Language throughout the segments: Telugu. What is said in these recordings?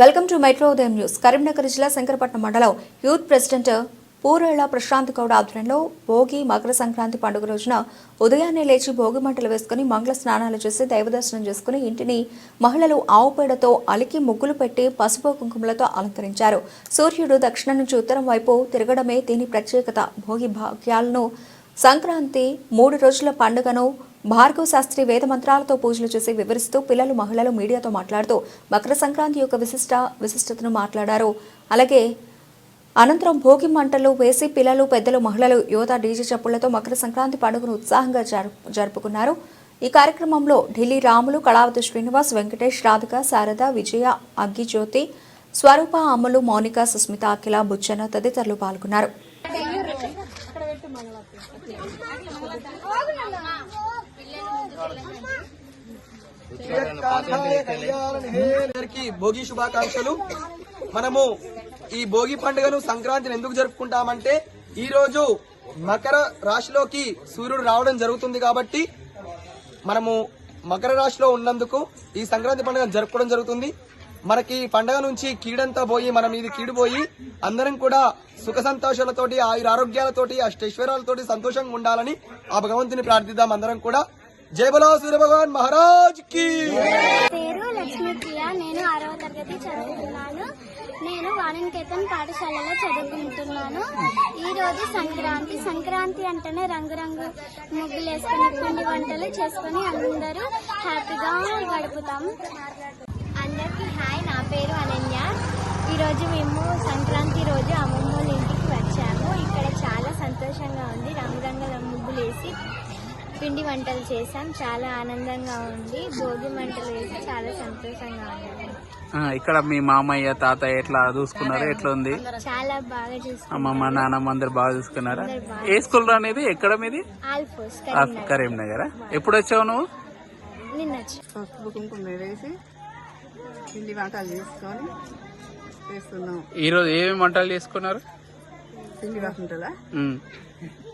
వెల్కమ్ టు మైట్రో ఉదయం న్యూస్. కరీంనగర్ జిల్లా శంకరపట్నం మండలం యూత్ ప్రెసిడెంట్ పూరేళ్ళ ప్రశాంత్ గౌడ్ ఆధ్వర్యంలో భోగి మకర సంక్రాంతి పండుగ రోజున ఉదయాన్నే లేచి భోగి మంటలు వేసుకుని మంగళ స్నానాలు చేసి దైవదర్శనం చేసుకుని ఇంటిని మహిళలు ఆవు పేడతో అలికి ముగ్గులు పెట్టి పసుపు కుంకుమలతో అలంకరించారు. సూర్యుడు దక్షిణం నుంచి ఉత్తరం వైపు తిరగడమే దీని ప్రత్యేకత. భోగి భాగ్యాలను సంక్రాంతి మూడు రోజుల పండుగను భార్గవ శాస్త్రి వేద మంత్రాలతో పూజలు చేసి వివరిస్తూ పిల్లలు మహిళలు మీడియాతో మాట్లాడుతూ మకర సంక్రాంతి యొక్క విశిష్ట విశిష్టతను మాట్లాడారు. అలాగే అనంతరం భోగి మంటలు వేసి పిల్లలు పెద్దలు మహిళలు యువత డీజే చప్పులతో మకర సంక్రాంతి పండుగను ఉత్సాహంగా జరుపు జరుపుకున్నారు. ఈ కార్యక్రమంలో ఢిల్లీ రాములు కళావతి శ్రీనివాస్ వెంకటేష్ రాధిక శారద విజయ అగ్గిజ్యోతి స్వరూప అమ్మలు మౌనిక సుస్మిత అఖిల బుచ్చన తదితరులు పాల్గొన్నారు. అందరికీ భోగి శుభాకాంక్షలు. మనము ఈ భోగి పండుగను సంక్రాంతిని ఎందుకు జరుపుకుంటామంటే ఈ రోజు మకర రాశిలోకి సూర్యుడు రావడం జరుగుతుంది కాబట్టి మనము మకర రాశిలో ఉన్నందుకు ఈ సంక్రాంతి పండుగ జరుపుకోవడం జరుగుతుంది. మనకి ఈ పండుగ నుంచి కీడంతా పోయి మనం ఇది కీడిపోయి అందరం కూడా సుఖ సంతోషాలతోటి ఆయుర ఆరోగ్యాలతోటి అష్టైశ్వర్యాలతోటి సంతోషంగా ఉండాలని ఆ భగవంతుని ప్రార్థిద్దాం అందరం కూడా. జయ బలో సూర్య భగవాన్ మహారాజ్కి. పేరు లక్ష్మీప్రియ. నేను ఆరవ తరగతి చదువుతున్నాను. నేను వాణికేతన్ పాఠశాలలో చదువుకుంటున్నాను. ఈ రోజు సంక్రాంతి. సంక్రాంతి అంటేనే రంగురంగు ముగ్గులు వేసుకుని పిండి వంటలు చేసుకుని అందరూ హ్యాపీగా గడుపుతాం అందరికీ హాయ్. నా పేరు అనన్య. ఈరోజు మేము సంక్రాంతి రోజు అమ్మమ్మ ఇంటికి వచ్చాము. ఇక్కడ చాలా సంతోషంగా ఉంది. రంగురంగుల ముగ్గులు వేసి పిండి వంటలు చేసాం చాలా ఆనందంగా ఉంది. భోగి మంటలు వేసి చాలా సంతోషంగా ఉంది. ఆ, ఇక్కడ మీ మామయ్య తాతయ్య ఎట్లా చూసుకున్నారు ఎట్లా ఉంది చాలా బాగా అమ్మమ్మ నాన్నమ్మ అందరు బాగా చూసుకున్నారా? ఏ స్కూల్ అనేది? ఎక్కడ మీది? కరీంనగర్. ఎప్పుడు వచ్చావు నువ్వు? పసుపు కుంకుమ వేసి పిండి వంటలు చేసుకొని చేస్తున్నాం. ఈ రోజు ఏమేమి వంటలు చేసుకున్నారు? పిండి ఉమ్,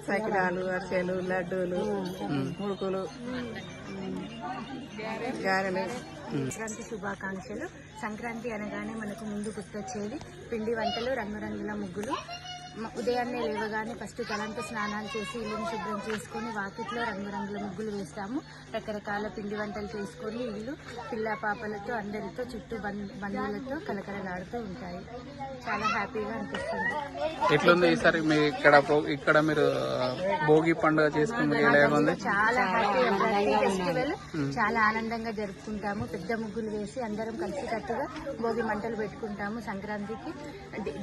సకిరాలు అరిసెలు లడ్డూలు ముడుకులు గారెలు. సంక్రాంతి శుభాకాంక్షలు. సంక్రాంతి అనగానే మనకు ముందు గుర్తొచ్చేది పిండి వంటలు రంగురంగుల ముగ్గులు. ఉదయాన్నే లేవగానే ఫస్ట్ తలంటు స్నానాలు చేసి ఇల్లుని శుభ్రం చేసుకొని వాకిట్లో రంగురంగుల ముగ్గులు వేస్తాము. రకరకాల పిండి వంటలు చేసుకొని ఇల్లు పిల్ల పాపలతో అందరితో చుట్టూ బంధువులతో కలకలలాడుతూ ఉంటాయి. చాలా హ్యాపీగా అనిపిస్తుంది. ఎట్లుంది ఈసారి మీ ఇక్కడ ఇక్కడ మీరు భోగి పండుగ ఉంది? చాలా హ్యాపీగా ప్రతి ఫెస్టివల్ చాలా ఆనందంగా జరుపుకుంటాము. పెద్ద ముగ్గులు వేసి అందరం కలిసికట్టుగా భోగి మంటలు పెట్టుకుంటాము. సంక్రాంతికి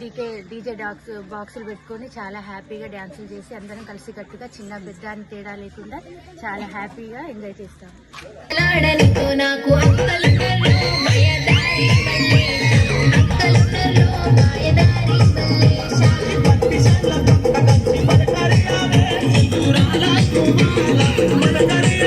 డీకే డీజే డాక్స్ డ్రెస్సులు పెట్టుకొని చాలా హ్యాపీగా డ్యాన్సులు చేసి అందరం కలిసి కట్టుగా చిన్న పెద్ద అని తేడా లేకుండా చాలా హ్యాపీగా ఎంజాయ్ చేస్తాం. మనకరే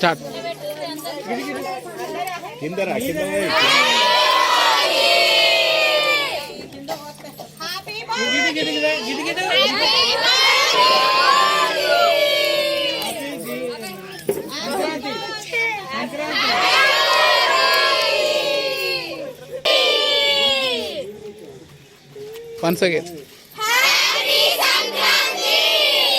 స్టార్ట్. Once again